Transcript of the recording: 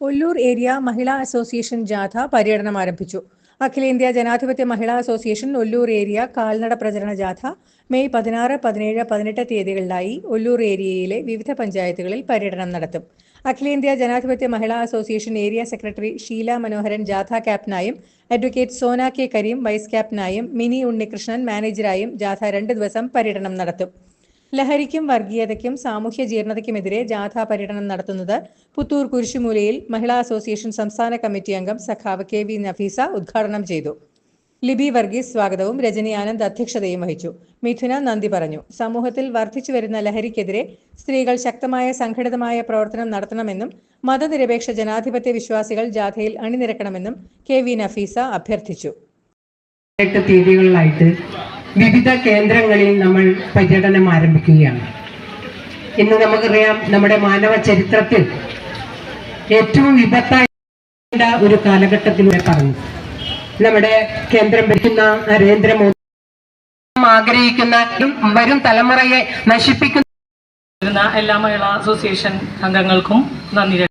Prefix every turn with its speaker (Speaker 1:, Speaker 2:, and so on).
Speaker 1: Ollur area മഹിളാ association ജാഥ പര്യടനം ആരംഭിച്ചു. അഖിലേന്ത്യാ ജനാധിപത്യ മഹിളാ അസോസിയേഷൻ ഒല്ലൂർ ഏരിയ കാൽനട പ്രചരണ ജാഥ മെയ് പതിനാറ് പതിനേഴ് പതിനെട്ട് തീയതികളിലായി ഒല്ലൂർ ഏരിയയിലെ വിവിധ പഞ്ചായത്തുകളിൽ പര്യടനം നടത്തും. അഖിലേന്ത്യാ ജനാധിപത്യ മഹിളാ association area secretary Sheela Manoharan ജാഥ ക്യാപ്റ്റനായും advocate Sona K Kareem vice ക്യാപ്റ്റനായും Mini Unnikrishnan മാനേജരായും ജാഥ രണ്ട് ദിവസം പര്യടനം നടത്തും. ലഹരിക്കും വർഗീയതയ്ക്കും സാമൂഹ്യ ജീർണതയ്ക്കുമെതിരെ ജാഥാ പര്യടനം നടത്തുന്നത് പുത്തൂർ കുരിശുമൂലയിൽ മഹിളാ അസോസിയേഷൻ സംസ്ഥാന കമ്മിറ്റി അംഗം സഖാവ് കെ വി നഫീസ ഉദ്ഘാടനം ചെയ്തു. ലിബി വർഗീസ് സ്വാഗതവും രജനി ആനന്ദ് അധ്യക്ഷതയും വഹിച്ചു. മിഥുന നന്ദി പറഞ്ഞു. സമൂഹത്തിൽ വർദ്ധിച്ചു വരുന്ന ലഹരിക്കെതിരെ സ്ത്രീകൾ ശക്തമായ സംഘടിതമായ പ്രവർത്തനം നടത്തണമെന്നും മതനിരപേക്ഷ ജനാധിപത്യ വിശ്വാസികൾ ജാഥയിൽ അണിനിരക്കണമെന്നും കെ വി നഫീസ അഭ്യർത്ഥിച്ചു.
Speaker 2: തീയതികളിലായിട്ട് വിവിധ കേന്ദ്രങ്ങളിൽ നമ്മൾ പര്യടനം ആരംഭിക്കുകയാണ്. ഇന്ന് നമുക്കറിയാം നമ്മുടെ മാനവ ചരിത്രത്തിൽ ഏറ്റവും വിപത്തായ ഒരു കാലഘട്ടത്തിലൂടെ പറഞ്ഞു നമ്മുടെ കേന്ദ്രം ഭരിക്കുന്ന നരേന്ദ്രമോദി ആഗ്രഹിക്കുന്ന വരും തലമുറയെ നശിപ്പിക്കുന്ന
Speaker 3: എല്ലാ മഹിളാ അസോസിയേഷൻ അംഗങ്ങൾക്കും നന്ദി